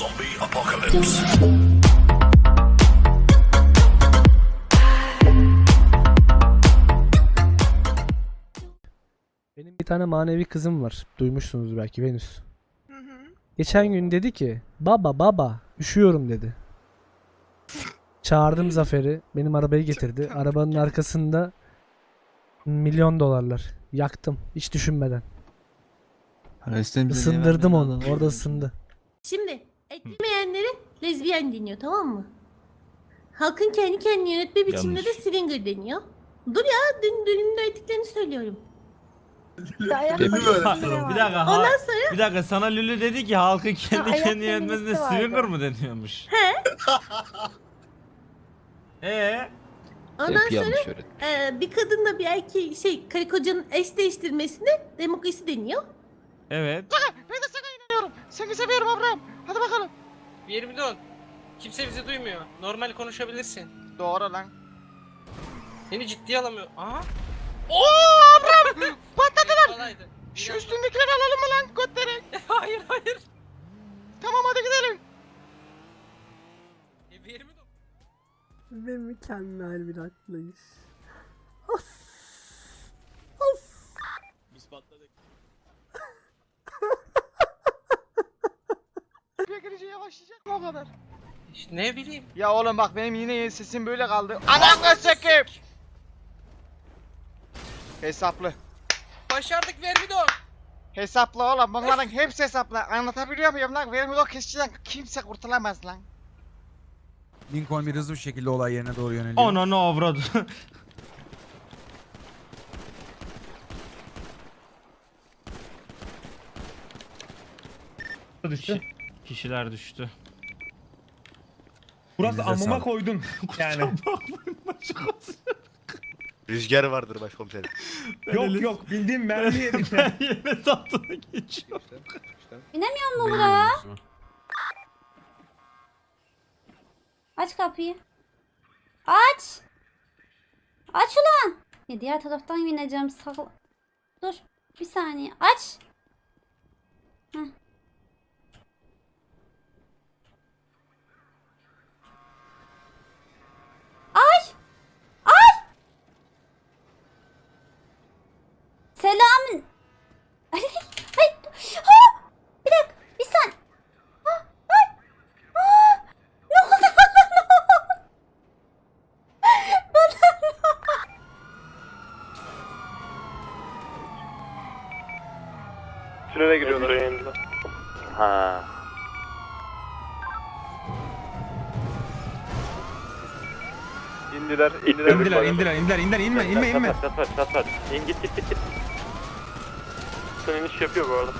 Zombie apocalypse. Benim bir tane manevi kızım var. Duymuşsunuz belki Venüs. Geçen gün dedi ki baba baba üşüyorum dedi. Çağırdım Zafer'i. Benim arabayı getirdi. Arabanın arkasında milyon dolarlar. Yaktım. Hiç düşünmeden. Isındırdım onu. Orada ısındı. Şimdi eklemeyenlere lezbiyen deniyor tamam mı? Halkın kendi kendini yönetme biçiminde de Yanlış. swinger deniyor. Dur ya dün dünün öğrettiklerini söylüyorum. bir dakika ha, Ondan sonra bir dakika sana Lülü dedi ki halkı kendi ayak kendi yönetmesine feministi vardı. swinger mı deniyormuş? He. Ee, ondan sonra e, bir kadınla bir erkeği şey karı kocanın eş değiştirmesine demokrasi deniyor. evet. Seni seviyorum Abraham. Hadi bakalım. 20 don. Kimse bizi duymuyor. Normal konuşabilirsin. Doğru lan. Seni ciddiye alamıyor. Aha. Oo Abraham! Patladılar. Kolaydı. Şu Biraz- üstündekileri alalım mı lan götleri? hayır hayır. Tamam hadi gidelim. E, 20 don. Ve mükemmel bir atlayış. Bir yavaşlayacak mı o kadar? İşte ne bileyim. Ya oğlum bak benim yine sesim böyle kaldı. Anam çekip. Hesaplı. Başardık ver bir don. Hesaplı oğlum bunların hepsi hesaplı. Anlatabiliyor muyum lan? Benim o kişiden kimse kurtulamaz lan. Lincoln bir hızlı bir şekilde olay yerine doğru yöneliyor. Ananı avradı. Kişi- Kişiler düştü. Burası Elinize amıma sağlık. koydun yani. Rüzgar vardır başkomiserim. yok yok bildiğim mermi yedim. Ben yine tahtına geçiyorum. Binemiyor mu buraya? Aç kapıyı. Aç. Aç ulan. Ya diğer taraftan bineceğim. Sağ... Dur. Bir saniye. Aç. Heh. Ay. Ay. Selamın. Ay. Ay. Ha! Bir dakika. Bir saniye. Ha, ay. Aa! Ne oldu bana ne oldu? Bana ne oldu? Tünele giriyorlar. Ha. İndiler, indiler. indiler indiler indiler indiler inme inme inme. Çat çat çat çat. İn git git git. Son iniş yapıyor bu arada.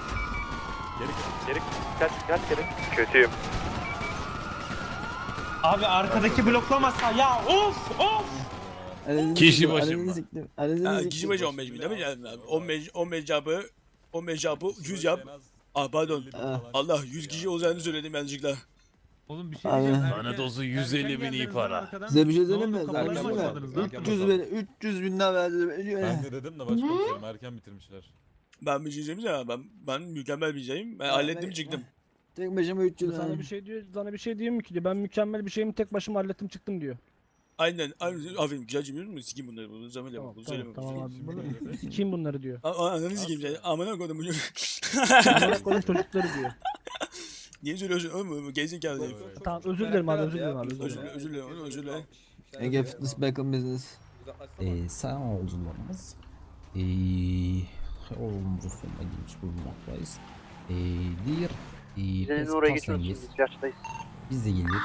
Geri geri kaç kaç geri. Kötüyüm. Abi arkadaki bloklamasa ya of of. Kişi başı kişi başı 15 bin değil mi? Yani 15, 15 cevabı 15 cevabı 100 yap. Ah pardon. Allah 100 kişi olacağını söyledim yanlışlıkla. Oğlum bir şey Abi. diyeceğim. Lanet olsun, 150 bin iyi para. Size bir şey söyleyeyim mi? kapıları Verdim mı mi? açmadınız lan? 300 bin, 300 bin daha verdim. Ne? dedim de başkomiserim erken bitirmişler. Ben bir şey diyeceğim ya ben ben mükemmel bir şeyim. Ben hallettim çıktım. Tek başıma 300 Sana bir şey diyor, sana bir şey diyeyim mi ki diyor. Ben mükemmel bir şeyimi tek başıma hallettim çıktım diyor. Aynen. Aynen. Aferin güzel cimriyor musun? Sikeyim bunları. Bunu zaman Tamam, yapma. Bunu tamam, söyleme. tamam abi. Bunu sikeyim bunları diyor. Ananı sikeyim sen. Amına koydum bunu. Amına koyayım çocukları diyor. Niye söylüyorsun oğlum? Gerizekalı herif. Tamam özür dilerim abi özür dilerim abi özür Özür dilerim. Özür dilerim. Özür dilerim. Ege Fitness Bacon Business. Ee, sayın yolcularımız ee, yolumuzu sonuna gelmiş bulunmaktayız. Ee, diğer ee, biz passengers biz de geliyor.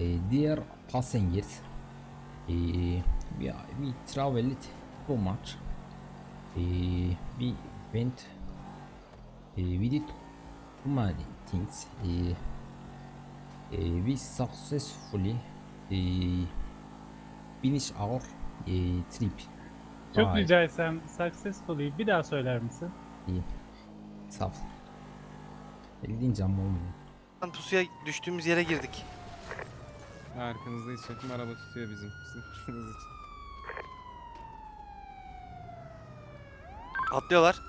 Ee, diğer passengers ee, we, we traveled too much. Ee, we went ee, we did too many things. Ee, ee, we successfully finish our trip. Çok Bye. rica etsem successfully bir daha söyler misin? Sağ ol. Bildiğin cam olmuyor. Pusuya düştüğümüz yere girdik. Arkanızda hiç çekim araba tutuyor bizim. Sizin için. Atlıyorlar.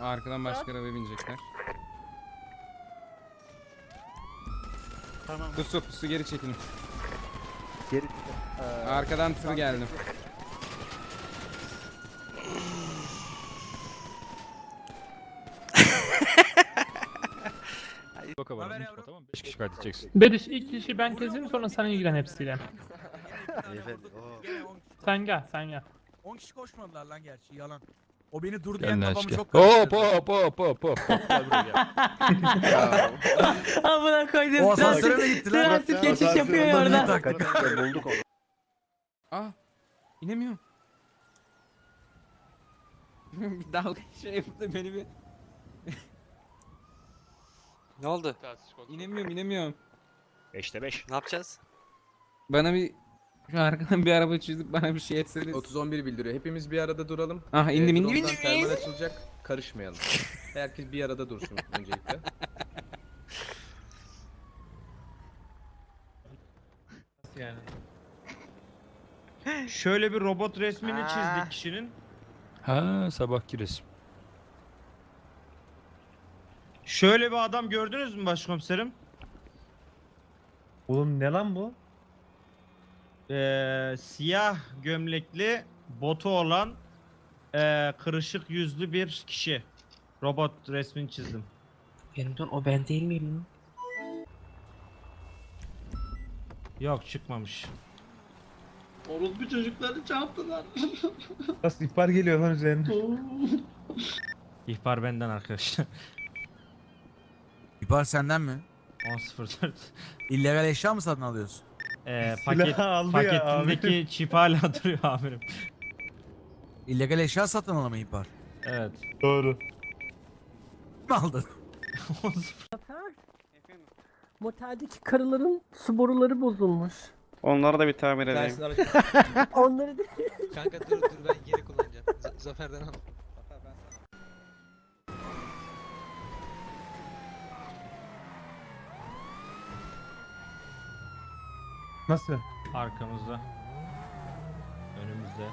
Arkadan başka arabaya binecekler. Pusu pusu geri çekilin. Geri Arkadan tır geldi. Haber yavrum. Tamam 5 kişi kaydedeceksin. Bediş ilk kişi ben keseyim sonra sen ilgilen hepsiyle. Sen gel sen gel. 10 kişi koşmadılar lan gerçi yalan. O beni dur diyen Gel lan babamı gel. çok Hop karıştırdı. hop hop hop hop. Gel buraya gel. Amına koydum. O asansöre mi gitti lan? Transit geçiş yapıyor ya Ulan iyi orada. taktik. bulduk onu. Ah inemiyorum. bir dalga şey yaptı beni bir. Ne oldu? İnemiyorum inemiyorum. 5'te 5. Ne yapacağız? Bana bir şu arkadan bir araba çizip bana bir şey etseniz. 3011 bildiriyor. Hepimiz bir arada duralım. Ah indim indim Drone'dan indim. termal açılacak. Karışmayalım. Herkes bir arada dursun öncelikle. Yani. Şöyle bir robot resmini çizdik kişinin. Ha sabahki resim. Şöyle bir adam gördünüz mü başkomiserim? Oğlum ne lan bu? Ee, siyah gömlekli botu olan ee, kırışık yüzlü bir kişi. Robot resmini çizdim. Yeniden o ben değil miyim lan? Yok çıkmamış. Orospu çocukları çarptılar. Nasıl ihbar geliyor lan üzerine? İhbar benden arkadaşlar. İpar senden mi? 10.04 İllegal eşya mı satın alıyorsun? ee, paket, paketindeki çip hala duruyor amirim. İllegal eşya satın alamı İpar. Evet. Mi aldın? Moteldeki karıların su boruları bozulmuş. Onları da bir tamir edeyim. Onları da... Kanka dur dur ben geri kullanacağım. Z- Zafer'den al. Nasıl? Arkamızda. Önümüzde.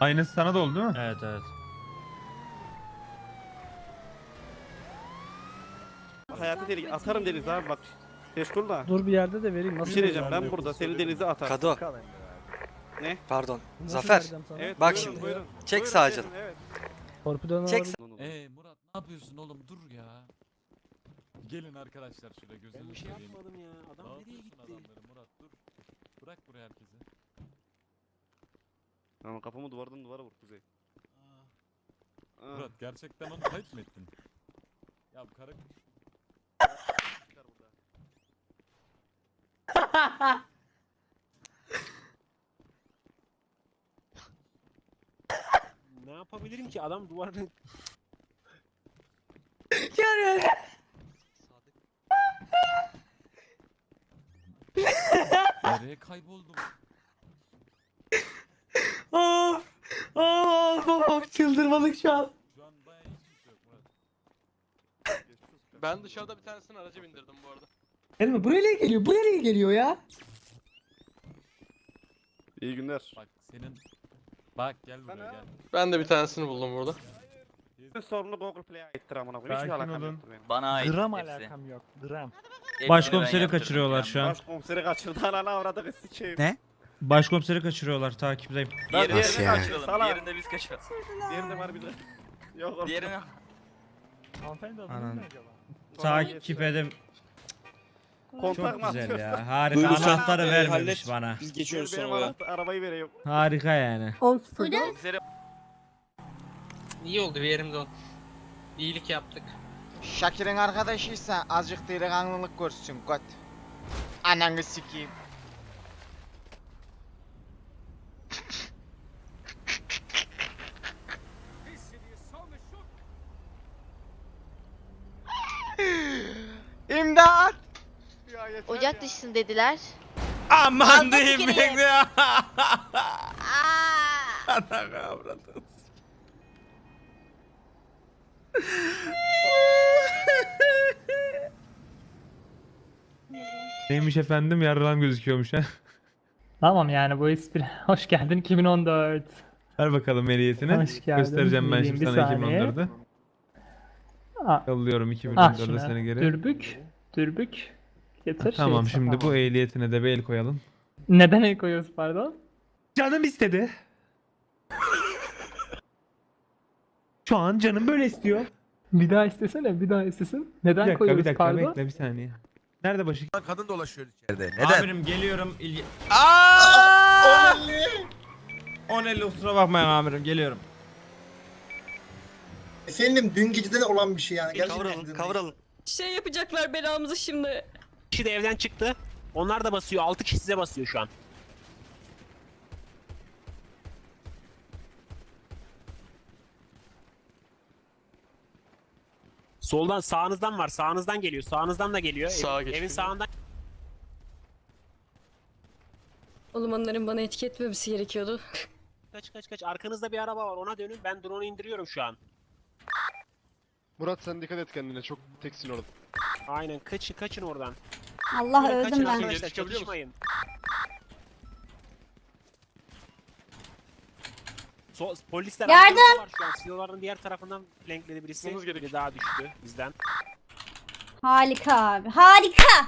Aynısı sana da oldu değil mi? Evet evet. Hayatı tehlike atarım deniz abi bak. Teşkul da. Dur bir yerde de vereyim. Bir Nasıl şey diyeceğim vereceğim? ben burada seni denize atarım. Kado. Ne? Pardon. Nasıl Zafer. vereceğim sana? Evet. Bak buyurun, şimdi. Buyurun. Çek canım. Evet. Torpidonu Çek alabilir- Eee Murat ne yapıyorsun oğlum dur ya. Gelin arkadaşlar şuraya gözünü şey seveyim. ya. Adam Dağıtıyorsun adamları Murat dur. Bırak buraya herkesi. Ama kafamı duvardan duvara vur Kuzey. Ah. Murat gerçekten onu kayıt mı ettin? Ya bu kara... Çıkar burada. Ne yapabilirim ki adam duvarını... Nereye kayboldum? Of! Of! Of! Çıldırmadık şu an. Şu an bayağı hiç kimse yok Murat. Geçmiş olsun. Ben dışarıda bir tanesini araca bindirdim bu arada. Mi? Buraya niye geliyor? Buraya niye geliyor ya? İyi günler. Bak senin... Bak gel buraya gel. Ben de bir tanesini buldum burada. Bütün sorunu Google Play'e aittir amına koyayım. Hiçbir Sakin alakam olun. yoktur benim. Bana ait Gram hepsi. alakam yok. Gram. Başkomiseri kaçırıyorlar şu an. Başkomiseri kaçırdı ananı avradı sikeyim. Ne? Başkomiseri kaçırıyorlar takipteyim. Lan Diğerini diğerini yani? kaçır salak. Diğerinde biz kaçırız. Diğerinde var bir de. Yok oğlum. Diğerini Hanımefendi Anan. Kolay Takip edim. Kontak Çok mı güzel atıyorsun? ya. Harika. Sen, Anahtarı vermemiş hallet. bana. Biz geçiyoruz benim sonra. anahtar- arabayı vereyim. Harika yani. 10 Buyurun. İyi oldu bir yerimde ol. İyilik yaptık. Şakir'in arkadaşıysa azıcık delikanlılık görsün göt. Ananı sikeyim. İmdat! Ya yeter Ocak ya. dışısın dediler. Aman Aldım diyeyim fikrini. ben ya. Aa! Neymiş efendim yarılan gözüküyormuş ha. Tamam yani bu espri. Hoş geldin 2014. Ver bakalım ehliyetini. Hoş geldin. Göstereceğim ben şimdi bir sana saniye. 2014'ü. Ah, Yolluyorum ah 2014'ü seni geri. Dürbük. Dürbük. Yeter. Tamam şimdi bu ehliyetine de bir el koyalım. Neden el koyuyoruz pardon? Canım istedi. Şu an canım böyle istiyor. Bir daha istesene bir daha istesin. Neden Bir dakika bir dakika bekle bir saniye. Nerede başı? Kadın dolaşıyor içeride. Neden? Amirim geliyorum. İlgi... Aaaa! 10.50 kusura bakmayın amirim geliyorum. Efendim dün geceden olan bir şey yani. Kavralım kavralım. Şey yapacaklar belamızı şimdi. kişi de evden çıktı. Onlar da basıyor. 6 kişi size basıyor şu an. Soldan sağınızdan var. Sağınızdan geliyor. Sağınızdan da geliyor. Sağa Evin şimdi. sağından Oğlum onların bana etiket etmemesi gerekiyordu. kaç kaç kaç. Arkanızda bir araba var. Ona dönün. Ben drone'u indiriyorum şu an. Murat sen dikkat et kendine çok teksin orada. Aynen. Kaçın kaçın oradan. Allah Kaçın öldüm ben. arkadaşlar. Geri çıkabiliyor musun? Çatışmayın. So, polisler Yardım! arkamızda var şu an. Siloların diğer tarafından flankledi birisi. Biri gerek. daha düştü bizden. Harika abi. Harika.